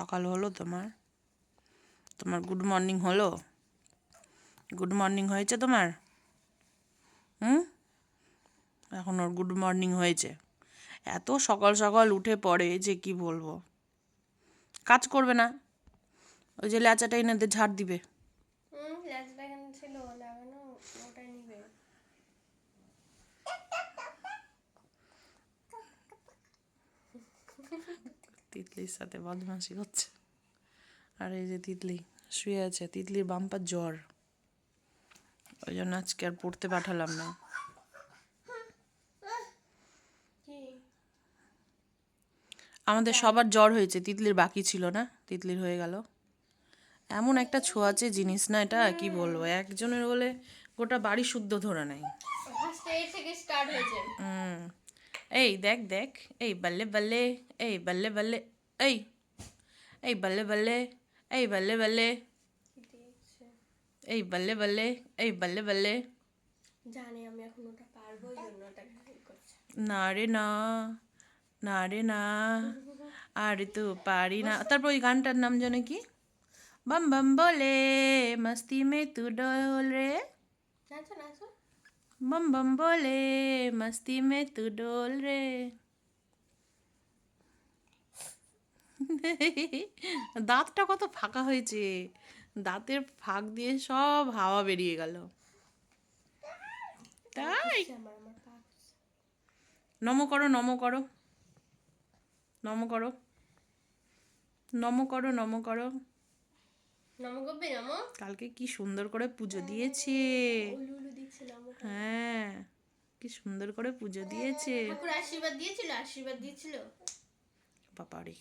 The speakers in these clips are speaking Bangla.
সকাল হলো তোমার? তোমার গুড মর্নিং হলো? গুড মর্নিং হয়েছে তোমার? হুম? এখন ওর গুড মর্নিং হয়েছে। এত সকাল সকাল উঠে পড়ে যে কি বলব? কাজ করবে না। ওই যে ল্যাচাটা এনে ঝাড় দিবে হুম ল্যাচটা এখানে ছিল লাগানো ওটাই নিবে তিতলির সাথে বদমাশি হচ্ছে। আর এই যে তিতলি শুয়ে আছে। তিতলির বাম্পার জ্বর। ওই জন্য আজকে আর পড়তে পাঠালাম না। আমাদের সবার জ্বর হয়েছে। তিতলির বাকি ছিল না। তিতলির হয়ে গেল। এমন একটা ছোঁয়াচে জিনিস না এটা? কি বলব? একজনের হলে গোটা বাড়ি শুদ্ধ ধরা হয়েছে। হুম। এই দেখ দেখ এই বল্লে বল্লে এই বল্লে বল্লে এই এই বল্লে বল্লে এই বল্লে বল্লে এই বল্লে বল্লে এই বল্লে বল্লে জানি আমি এখন ওটা পারব জন্য ওটা না রে না। না রে না। আরে তো পারি না। তারপর ওই গানটার নাম যেন কি? বম বম বলে মস্তি মে তু ডোল রে। নাচো নাচো। বম বম বলে মস্তি মে তু ডোল রে দাঁতটা কত ফাঁকা হয়েছে দাঁতের ফাঁক দিয়ে সব হাওয়া বেরিয়ে গেল তাই। নম করো নম করো নম করো নম করো নম করো কালকে কি সুন্দর করে পুজো দিয়েছে উলু উলু দিচ্ছে নম হ্যাঁ কি সুন্দর করে পুজো দিয়েছে। ঠাকুর আশীর্বাদ দিয়েছিল আশীর্বাদ দিয়েছিল। বাবারে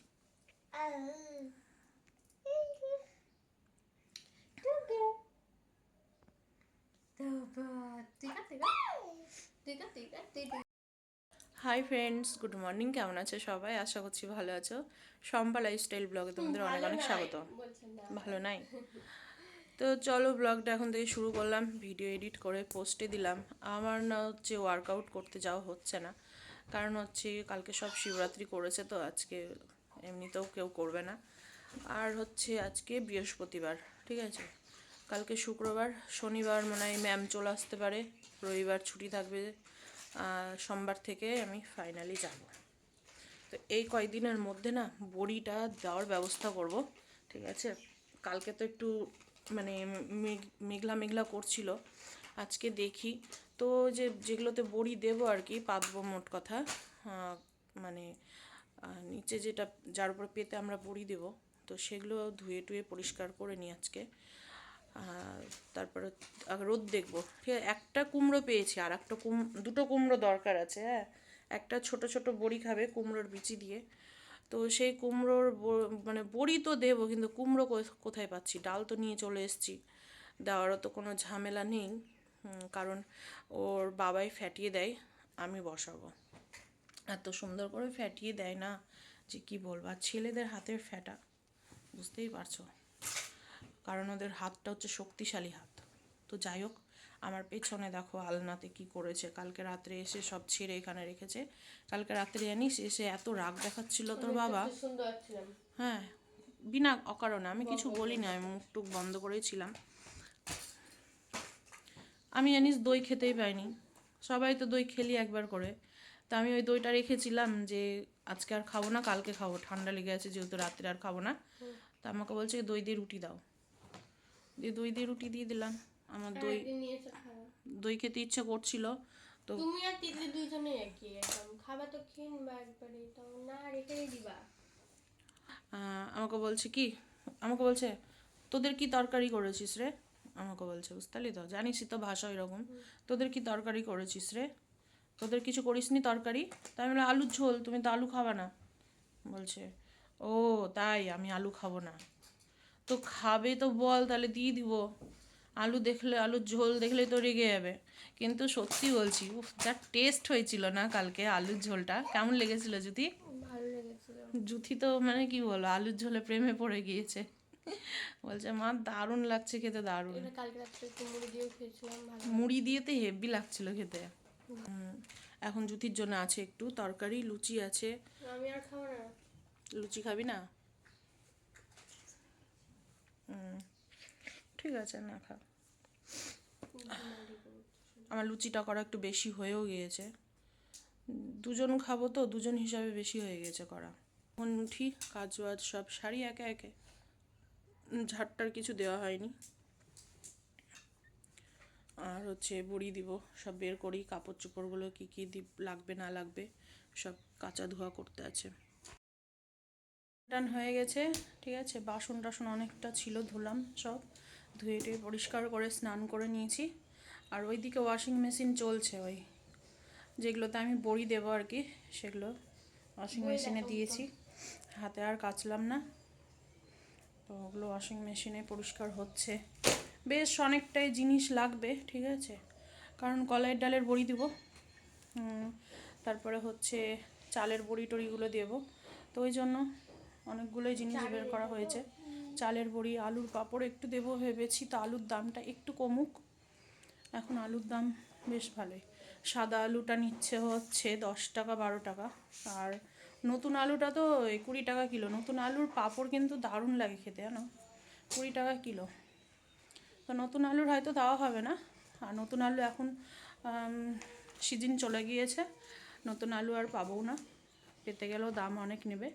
হাই ফ্রেন্ডস গুড মর্নিং কেমন আছে সবাই? আশা করছি ভালো আছো। শম্পা লাইফস্টাইল ব্লগে তোমাদের অনেক অনেক স্বাগত। ভালো নাই? তো চলো ব্লগটা এখন থেকে শুরু করলাম ভিডিও এডিট করে পোস্টে দিলাম। আমার না হচ্ছে ওয়ার্কআউট করতে যাওয়া হচ্ছে না। কারণ হচ্ছে কালকে সব শিবরাত্রি করেছে তো আজকে এমনিতেও কেউ করবে না। আর হচ্ছে আজকে বৃহস্পতিবার, ঠিক আছে? কালকে শুক্রবার, শনিবার মনে হয় ম্যাম চলে আসতে পারে। রবিবার ছুটি থাকবে। সোমবার থেকে আমি ফাইনালি যাব। তো এই কয়েকদিনের মধ্যে না বড়িটা দেওয়ার ব্যবস্থা করব, ঠিক আছে? কালকে তো একটু মানে মেঘ, মেঘলা মেঘলা করছিল। আজকে দেখি। তো যে, যেগুলোতে বড়ি দেবো আর কি, পাতবো মোট কথা মানে নিচে যেটা, যার উপর পেতে আমরা বড়ি দেব, তো সেগুলো ধুয়ে টুয়ে পরিষ্কার করে নিই আজকে। তারপরে রোদ দেখব। ঠিক একটা কুমড়ো পেয়েছি, আর একটা কুম, দুটো কুমড়ো দরকার আছে হ্যাঁ। একটা ছোট ছোট বড়ি খাবে কুমড়োর বিচি দিয়ে। তো সেই কুমড়োর মানে বড়ি তো দেবো, কিন্তু কুমড়ো কোথায় পাচ্ছি? ডাল তো নিয়ে চলে এসেছি। দেওয়ারও তো কোনো ঝামেলা নেই। কারণ ওর বাবাই ফ্যাটিয়ে দেয়, আমি বসাবো। এত সুন্দর করে ফ্যাটিয়ে দেয় না যে কি বলব? আর ছেলেদের হাতের ফ্যাটা বুঝতেই পারছ? কারণ ওদের হাতটা হচ্ছে শক্তিশালী হাত। তো যাই হোক আমার পেছনে দেখো আলনাতে কি করেছে। কালকে রাত্রে এসে সব ছিঁড়ে এখানে রেখেছে। কালকে রাত্রে জানিস এসে এত রাগ দেখাচ্ছিল তোর বাবা? হ্যাঁ বিনা অকারণে। আমি কিছু বলিনি আমি মুখ টুক বন্ধ করেই ছিলাম আমি জানিস দই খেতেই পাইনি। সবাই তো দই খেলি একবার করে। তা আমি ওই দইটা রেখেছিলাম যে আজকে আর খাব না কালকে খাব। ঠান্ডা লেগে আছে যেহেতু রাত্রে আর খাব না। তা আমাকে বলছে দই দিয়ে রুটি দাও। দিয়ে দই দিয়ে রুটি দিয়ে দিলাম। আমার দই নিয়ে এসে খাব দই খেতে ইচ্ছে করছিল তো তুমি আর তিতলি দুইজনে একই একদম। খাবার তো খেয়ে নিবা একবারে তো না রেখেই দিবা। আমাকে বলছে কি আমাকে বলছে তোদের কি তরকারি করেছিস রে? আমাকে বলছে বুঝতে তো জানিসই তো ভাষা এরকম তোদের কি তরকারি করেছিস রে? তোদের কিছু করিসনি তরকারি? তাই আমি আলুর ঝোল তুমি তো আলু খাবা না। বলছে ও তাই আমি আলু খাব না। তো খাবে তো বল তাহলে দিয়ে দিব। আলু দেখলে আলুর ঝোল দেখলেই তো রেগে যাবে। কিন্তু সত্যি বলছি উফ যা টেস্ট হয়েছিল না কালকে আলুর ঝোলটা। কেমন লেগেছিল জুতি জুথি তো মানে কি বলো আলুর ঝোলে প্রেমে পড়ে গিয়েছে। বলছে মা দারুণ লাগছে খেতে দারুণ। মুড়ি দিয়ে তো হেভি লাগছিল খেতে। এখন জুথির জন্য আছে একটু তরকারি লুচি আছে। লুচি খাবি না হুম, ঠিক আছে না খা আমার লুচিটা করা একটু বেশি হয়েও গিয়েছে। দুজন খাব তো দুজন হিসাবে বেশি হয়ে গেছে করা। এখন উঠি কাজ বাজ সব সারি একে একে। ঝাড়টার কিছু দেওয়া হয়নি। আর হচ্ছে বড়ি দিব সব বের করি কাপড় চোপড়গুলো কী কী লাগবে না লাগবে সব কাঁচা ধোয়া করতে আছে। ডান হয়ে গেছে ঠিক আছে? বাসন টাসন অনেকটা ছিল ধুলাম সব। ধুয়ে টুয়ে পরিষ্কার করে স্নান করে নিয়েছি। আর ওইদিকে ওয়াশিং মেশিন চলছে ওই। যেগুলোতে আমি বড়ি দেবো আর কি সেগুলো ওয়াশিং মেশিনে দিয়েছি। হাতে আর কাচলাম না। তো ওগুলো ওয়াশিং মেশিনে পরিষ্কার হচ্ছে। বেশ অনেকটাই জিনিস লাগবে ঠিক আছে? কারণ কলাইয়ের ডালের বড়ি দিব। তারপরে হচ্ছে চালের বড়ি টড়িগুলো দেবো। তো ওই জন্য অনেকগুলোই জিনিস বের করা হয়েছে। চালের বড়ি, আলুর পাঁপড় একটু দেবো ভেবেছি, তো আলুর দামটা একটু কমুক। এখন আলুর দাম বেশ ভালোই। সাদা আলুটা নিচ্ছে হচ্ছে দশ টাকা, বারো টাকা। আর নতুন আলুটা তো কুড়ি টাকা কিলো। নতুন আলুর পাঁপড় কিন্তু দারুণ লাগে খেতে, জানো? কুড়ি টাকা কিলো। তো নতুন আলুর হয়তো দেওয়া হবে না। আর নতুন আলু এখন সিজন চলে গিয়েছে। নতুন আলু আর পাবো না। পেতে গেলেও দাম অনেক নেবে।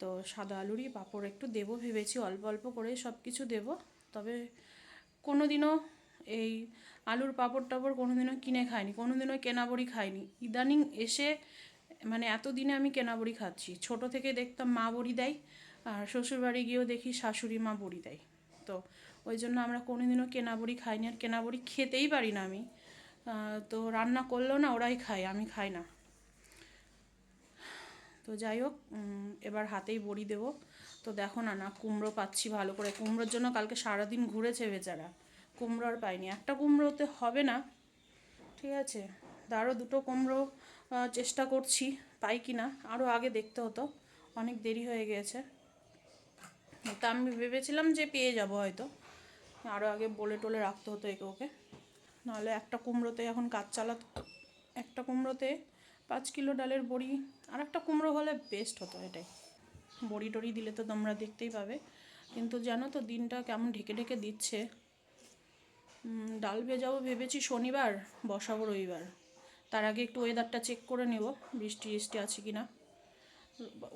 তো সাদা আলুরই পাঁপড়, একটু দেবো ভেবেছি, অল্প অল্প করে সব কিছু দেবো। তবে কোনো দিনও এই আলুর পাঁপড় টাপড় কোনো দিনও কিনে খাইনি কোনো দিনও কেনা বড়ি খাইনি। ইদানিং এসে মানে এতদিনে আমি কেনা বড়ি খাচ্ছি। ছোট থেকে দেখতাম মা বড়ি দেয়, আর শ্বশুরবাড়ি গিয়েও দেখি শাশুড়ি মা বড়ি দেয়। তো ওই জন্য আমরা কেনা বড়ি খাইনি, আর কেনা বড়ি খেতেই পারি না আমি। তো রান্না করলেও না, ওরাই খায়, আমি খাই না। তো যাই হোক এবার হাতেই বড়ি দেবো। তো দেখো না না, কুমড়ো পাচ্ছি ভালো করে। কুমড়োর জন্য কালকে সারাদিন ঘুরেছে বেচারা। কুমড়ো আর পাইনি। একটা কুমড়োতে হবে না, ঠিক আছে? আরও দুটো কুমড়ো চেষ্টা করছি পাই কি না আরও আগে দেখতে হতো। অনেক দেরি হয়ে গিয়েছে তা আমি ভেবেছিলাম যে পেয়ে যাব হয়তো। আরও আগে বলে টলে রাখতে হতো একে ওকে। নাহলে একটা কুমড়োতে এখন কাজ চালাতো একটা কুমড়োতে পাঁচ কিলো ডালের বড়ি, আর একটা কুমড়ো হলে বেস্ট হতো এটাই। বড়ি টড়ি দিলে তো তোমরা দেখতেই পাবে। কিন্তু জানো তো দিনটা কেমন ঢেকে ঢেকে দিচ্ছে। ডাল ভেজাবো ভেবেছি শনিবার, বসাবো রবিবার। তার আগে একটু ওয়েদারটা চেক করে নেব, বৃষ্টি বৃষ্টি আছে কি না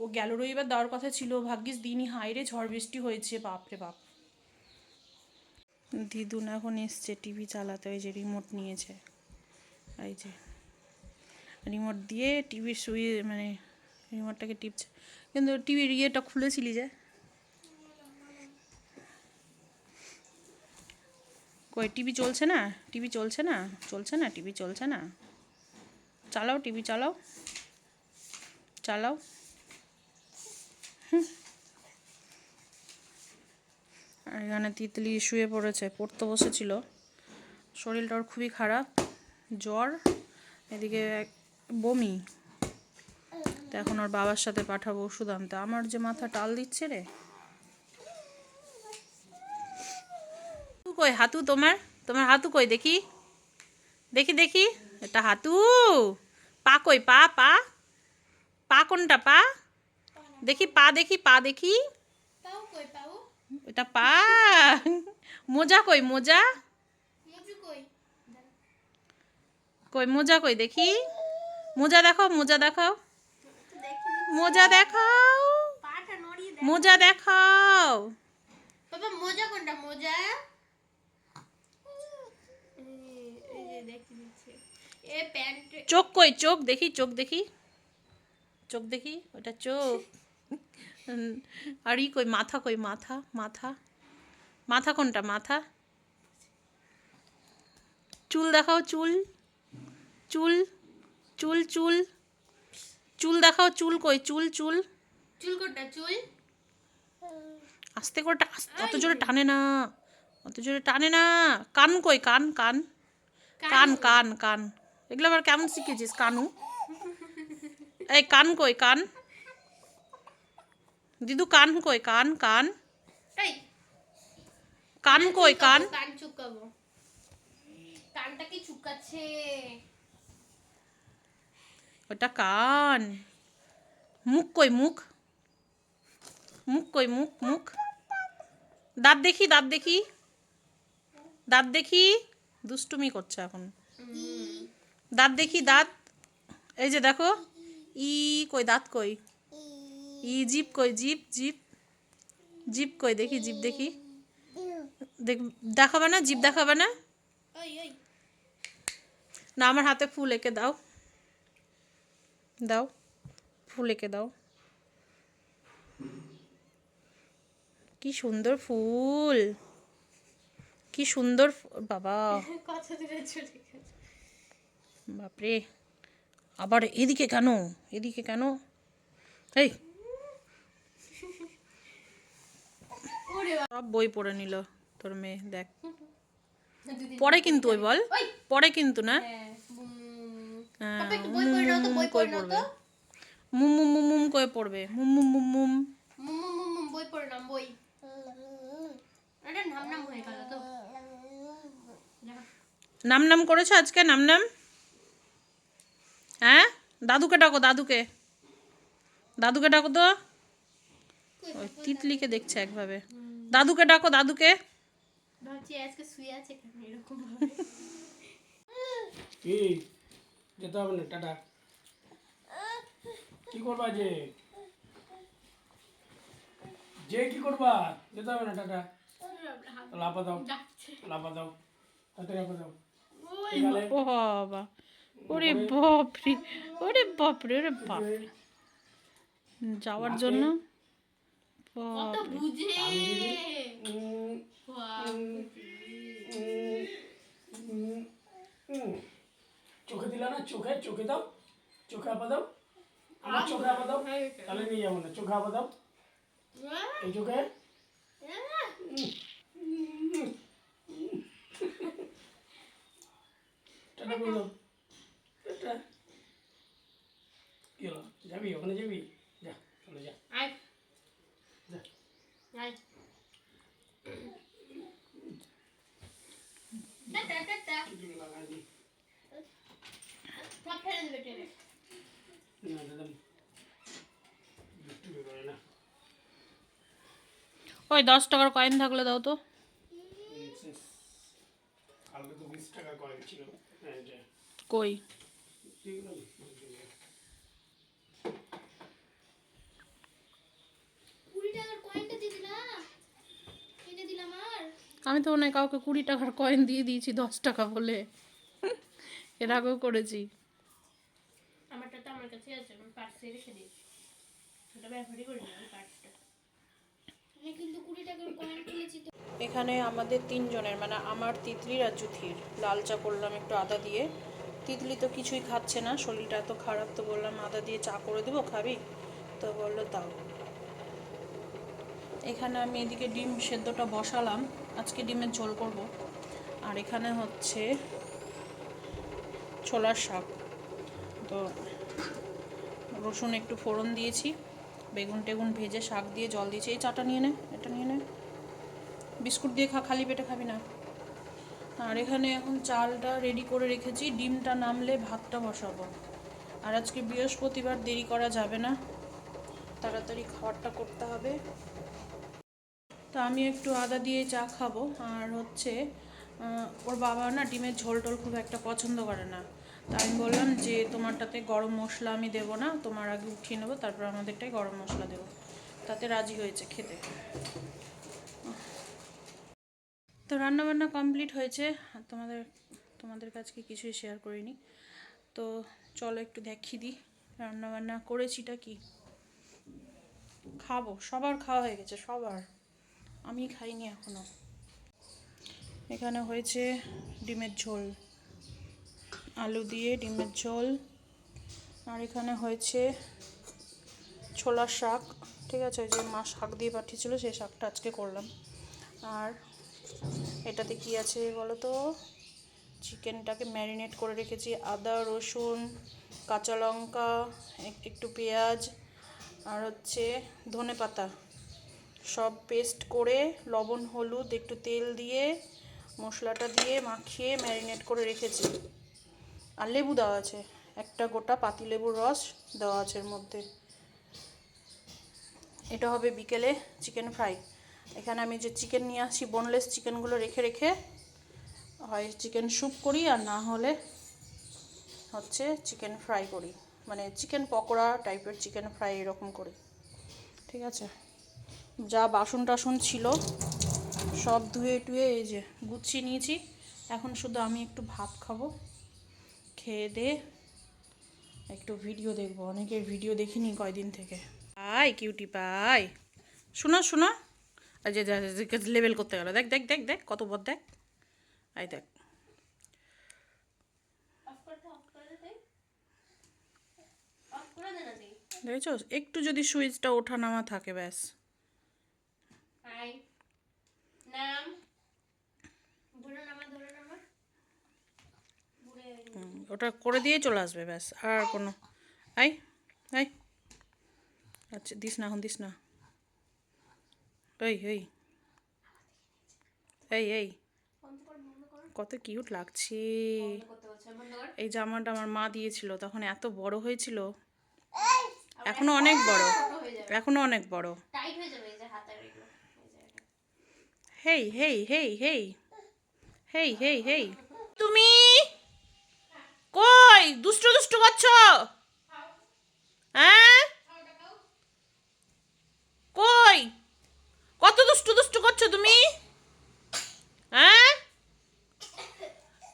ও গেল রবিবার দেওয়ার কথা ছিল, ভাগ্যিস দিনই হাইরে ঝড় বৃষ্টি হয়েছে বাপরে বাপ। দিদুন এখন এসছে টিভি চালাতে, ওই যে রিমোট নিয়েছে। এই যে। রিমোট দিয়ে টিভির সুইচ মানে রিমোটটাকে টিপছে। কিন্তু টিভির ইয়েটা খুলেছিলি যে? কই টিভি চলছে না? টিভি চলছে না? চলছে না? টিভি চলছে না? চালাও টিভি চালাও। চালাও। আর এখানে তিতলি শুয়ে পড়েছে, পড়তে বসেছিল। শরীরটা ওর খুবই খারাপ, জ্বর। এদিকে বমি? তো এখন ওর বাবার সাথে পাঠাবো ওষুধ আনতে। আমার যে মাথা টাল দিচ্ছে রে। কই? হাতু তোমার? তোমার হাতু কই? দেখি। দেখি দেখি। এটা হাতু। পা কই? পা পা। পা কোনটা? পা? দেখি পা দেখি পা দেখি। এটা পা। মোজা কই? মোজা? কই? মোজা কই? দেখি। মোজা দেখাও মোজা দেখাও। মোজা দেখাও। মোজা দেখাও। বাবা মোজা কোনটা? মোজা? চোখ কই? চোখ দেখি চোখ দেখি। চোখ দেখি ওটা চোখ। আর ই কই? মাথা কই? মাথা মাথা। মাথা কোনটা? মাথা। চুল দেখাও চুল। চুল। চুল চুল। চুল দেখাও চুল কই? চুল চুল। চুল কোনটা চুল। আস্তে করে অত জোরে টানে না। অত জোরে টানে না। কান কই? কান কান। কান। কান কান এগুলো আবার কেমন শিখেছিস কানু? এই কান কই? কান। দিদু কান কই? কান কান। কান কই? কান। কান চুকাবো। কানটা কি চুকাচ্ছে? ওটা কান। মুখ কই, মুখ? মুখ কই, মুখ মুখ? দাঁত দেখি দাঁত দেখি। দাঁত দেখি। দুষ্টুমি করছে এখন। দাঁত দেখি, দাঁত। এই যে দেখো। ই কই, দাঁত কই? ই, জিপ কই, জিপ জিপ। জিপ কই, দেখি, জিপ দেখি। দেখ, দেখাবে না? জিপ দেখাবে না? না, আমার হাতে ফুল এঁকে দাও। দাও ফুল এঁকে দাও। কি সুন্দর ফুল। কি সুন্দর বাবা। বাপরে আবার এদিকে কেন? এদিকে কেন? এই। সব বই পড়ে নিল তোর মেয়ে দেখ। পরে কিন্তু ওই বল পরে কিন্তু না হ্যাঁ বুম। হ্যাঁ, পাপা একটু বই পড়বে? তো। মুম মুম মুম মুম করে পড়বে? মুম মুম মুম মুম। মুম মুম মুম মুম বই পড়ে নাও বই। এটা নাম নাম হয়ে গেল তো। নাম নাম করেছ আজকে? নাম নাম? হ্যাঁ? দাদুকে ডাকো দাদুকে। দাদুকে ডাকো তো। ওই তিতলিকে দেখছে একভাবে। দাদুকে ডাকো দাদুকে। ভাবছি আজকে শুয়ে আছে এরকম যেতে হবে না টাটা কি করবা যে যে কি করবা যেতে হবে না টাটা লাপা দাও লাপা দাও হাতে লাপা দাও বাবা ওরে বাপরে ওরে বাপরে ওরে বাপরে যাওয়ার জন্য বুঝে বাপ। উম, উম। চোখে দিলা না চোখে চোখে দাও চোখে আপা দাও আমার চোখে আপা দাও তাহলে নিয়ে যাব না চোখে আপা দাও এই চোখে টাটা করে দাও টাটা কি হলো যাবি ওখানে যাবি যা চলে যা আয় যা আয় টাটা টাটা কিছু লাগা দি ওই দশ টাকার কয়েন থাকলে দাও তো। কই? আমি তো ওনায় কাউকে কুড়ি টাকার কয়েন দিয়ে দিয়েছি দশ টাকা বলে। এর আগেও করেছি। আমার কাছে আছে আমি পার্সে রেখে দিয়েছি। ওটা ব্যবহারই করি না পার্সটা আমি কিন্তু কুড়ি টাকার কয়েন কিনেছি তো। এখানে আমাদের তিনজনের মানে আমার তিতলির আর জুথির লাল চা করলাম একটু আদা দিয়ে। তিতলি তো কিছুই খাচ্ছে না শরীরটা এত খারাপ তো বললাম আদা দিয়ে চা করে দেবো খাবি? তো বলল দাও। এখানে আমি এদিকে ডিম সেদ্ধটা বসালাম। আজকে ডিমের ঝোল করব। আর এখানে হচ্ছে ছোলার শাক। তো রসুন একটু ফোড়ন দিয়েছি, বেগুন টেগুন ভেজে শাক দিয়ে জল দিয়েছি। এই চাটা নিয়ে নে, এটা নিয়ে নে। বিস্কুট দিয়ে খা, খালি পেটে খাবি না। আর এখানে এখন চালটা রেডি করে রেখেছি, ডিমটা নামলে ভাতটা বসাবো। আর আজকে বৃহস্পতিবার দেরি করা যাবে না, তাড়াতাড়ি খাবারটা করতে হবে। তো আমি একটু আদা দিয়ে চা খাব। আর হচ্ছে ওর বাবা না ডিমের ঝোল টোল খুব একটা পছন্দ করে না। তা আমি বললাম যে তোমারটাতে গরম মশলা আমি দেবো না, তোমার আগে উঠিয়ে নেব, তারপর আমাদেরটাই গরম মশলা দেবো। তাতে রাজি হয়েছে খেতে। তো রান্নাবান্না কমপ্লিট হয়েছে তোমাদের তোমাদের কাছে কিছুই শেয়ার করিনি। তো চলো একটু দেখি দিই রান্নাবান্না করেছিটা কি? খাব, সবার খাওয়া হয়ে গেছে, সবার। আমি খাইনি এখনও। এখানে হয়েছে ডিমের ঝোল। আলু দিয়ে ডিমের ঝোল। আর এখানে হয়েছে ছোলার শাক, ঠিক আছে? ওই যে মা শাক দিয়ে পাঠিয়েছিল, সেই শাকটা আজকে করলাম। আর এটাতে কি আছে বলো তো চিকেনটাকে ম্যারিনেট করে রেখেছি, আদা, রসুন, কাঁচা লঙ্কা, এক- একটু পেঁয়াজ, আর হচ্ছে ধনে পাতা। সব পেস্ট করে লবণ, হলুদ, একটু তেল দিয়ে, মশলাটা দিয়ে মাখিয়ে ম্যারিনেট করে রেখেছি। আর লেবু দেওয়া আছে। একটা গোটা পাতিলেবুর রস দেওয়া আছে এর মধ্যে। এটা হবে বিকেলে চিকেন ফ্রাই। এখানে আমি যে চিকেন নিয়ে আসি বোনলেস চিকেনগুলো রেখে রেখে হয় চিকেন স্যুপ করি আর না হলে হচ্ছে চিকেন ফ্রাই করি। মানে চিকেন পকোড়া টাইপের চিকেন ফ্রাই এরকম করি। ঠিক আছে? যা বাসন টাসন ছিল সব ধুয়ে টুয়ে এই যে গুছিয়ে নিয়েছি। এখন শুধু আমি একটু ভাত খাব। খেয়ে দে। একটু ভিডিও দেখব। অনেকের ভিডিও দেখিনি কয়দিন থেকে। Pie cutie pie. শোনো শোনো। আর যে লেভেল করতে গেল। দেখ দেখ দেখ দেখ, কত বদ দেখ। আই দেখ। দেখেছ? একটু যদি সুইচটা ওঠা নামা থাকে, ব্যাস। নাম ধরে নামা ধরে নামা বুড়ে হুম, ওটা করে দিয়ে চলে আসবে ব্যাস আর কোনো। I I. আচ্ছা দিস না এখন দিস না। এই এই। এই এই। কত কিউট লাগছে। এই জামাটা আমার মা দিয়েছিল তখন এত বড় হয়েছিল। এখনও অনেক বড়। এখনও অনেক বড়। টাইট হয়ে যাবে এই যে হাতের এগুলো এই যে এটা। হেই হেই হেই হেই। হেই হেই হেই। তুমি কই দুষ্টু দুষ্টু করছ? হ্যাঁ? কই? কত দুষ্টু দুষ্টু করছ তুমি? হ্যাঁ?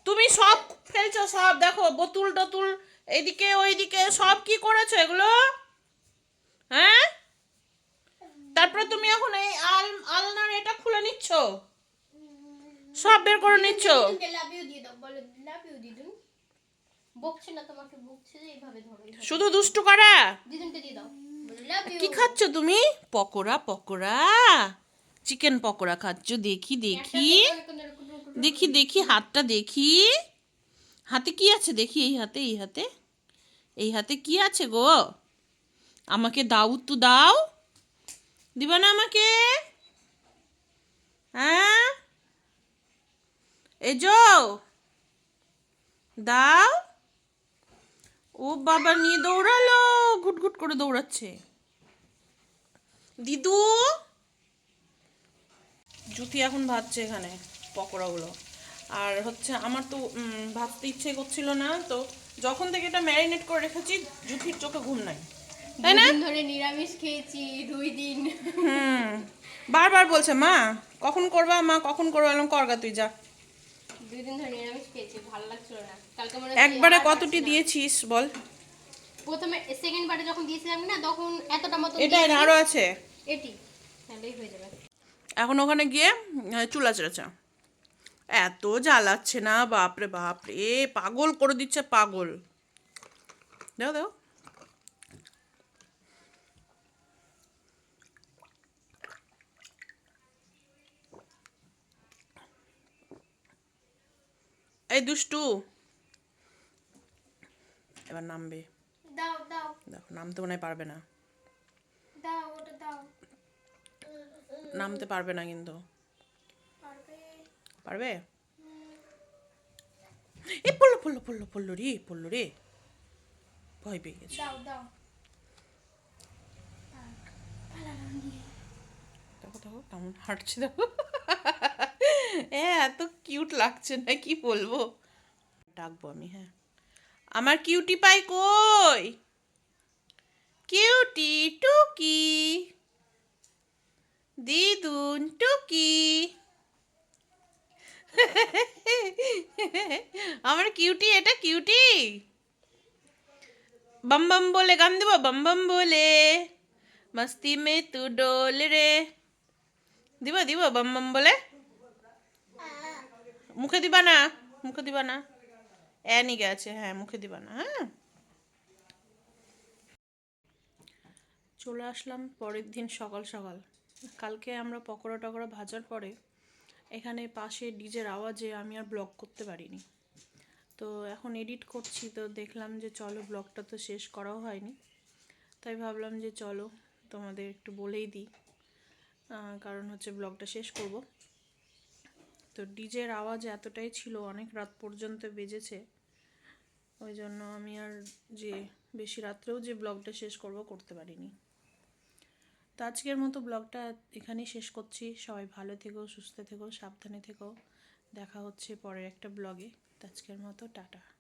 তুমি সব ফেলছো, সব দেখো, বোতুল টতুল এইদিকে ওইদিকে, সব কি করেছ এগুলো? হ্যাঁ? তারপরে তুমি এখন এই আল, আলনার এটা খুলে নিচ্ছ? সব বের করে নিচ্ছ? বকছে না তোমাকে বকছে যে এইভাবে ধরো শুধু দুষ্টু করা? দিদুনকে দিয়ে দাও। কি খাচ্ছ তুমি? পকোড়া পকোড়া। চিকেন পকোড়া খাচ্ছ। দেখি দেখি। দেখি দেখি হাতটা দেখি। হাতে কি আছে? দেখি এই হাতে এই হাতে। এই হাতে কি আছে গো? আমাকে দাও তো দাও। দিবা না আমাকে? হ্যাঁ? এজো দাও। ও বাবা নিয়ে দৌড়ালো ঘুটঘুট করে দৌড়াচ্ছে। দিদু? জুতি এখন ভাজছে এখানে পকোড়াগুলো। আর হচ্ছে আমার তো ভাবতে ইচ্ছে করছিল না তো যখন থেকে এটা ম্যারিনেট করে রেখেছি জুতির চোখে ঘুম নাই। তাই না? ধরে নিরামিষ খেয়েছি দুই দিন। হুম। বারবার বলছে মা কখন করবা মা কখন করবা? এলাম করগা তুই যা। দুই দিন ধরে নিরামিষ খেয়েছি ভালো লাগছিল না। কালকে মনে একবারে কতটি দিয়েছিস বল? প্রথমে সেকেন্ড বারে যখন দিয়েছিলাম না তখন এতটা মতো এটা আছে। এটি। তাহলেই হয়ে যাবে। এখন ওখানে গিয়ে চুলা চেড়েছে। এত জ্বালাচ্ছে না বাপরে বাপরে পাগল করে দিচ্ছে পাগল। দেখো দেখো এই দুষ্টু। এবার নামবে। দাও দাও। দেখো নামতে মনে পারবে না। দাও ওটা দাও। নামতে পারবে না কিন্তু। পারবে? পারবে? এ পড়ল পড়ল পড়ল পড়ল রে পড়ল রে। ভয় পেয়ে গেছে। দাও দাও। দেখো দেখো কেমন হাঁটছে দেখো। এ এত কিউট লাগছে না কি বলবো ডাকবো আমি হ্যাঁ আমার কিউটি পাই কই কিউটি টুকি দিদুন টুকি আমার কিউটি এটা কিউটি बम बम बोले গান দেবো বম বম বলে মস্তি মে তু ডোল রে দিব দিব বম বম বলে মুখে দিবা না? মুখে দিবা না? অ্যানি গেছে হ্যাঁ মুখে দিবা না হ্যাঁ? চলে আসলাম পরের দিন সকাল সকাল। কালকে আমরা পকোড়া টকোড়া ভাজার পরে এখানে পাশে ডিজের আওয়াজে আমি আর ব্লগ করতে পারিনি। তো এখন এডিট করছি, তো দেখলাম যে চলো ব্লগটা তো শেষ করাও হয়নি। তাই ভাবলাম যে চলো তোমাদের একটু বলেই দিই কারণ হচ্ছে ব্লগটা শেষ করব। তো ডিজের আওয়াজ এতটাই ছিল, অনেক রাত পর্যন্ত বেজেছে। ওই জন্য আমি আর যে বেশি রাত্রেও যে ব্লগটা শেষ করব করতে পারিনি। তো আজকের মতো ব্লগটা এখানেই শেষ করছি। সবাই ভালো থেকো, সুস্থ থেকো, সাবধানে থেকো। দেখা হচ্ছে পরের একটা ব্লগে। তো আজকের মতো, টাটা।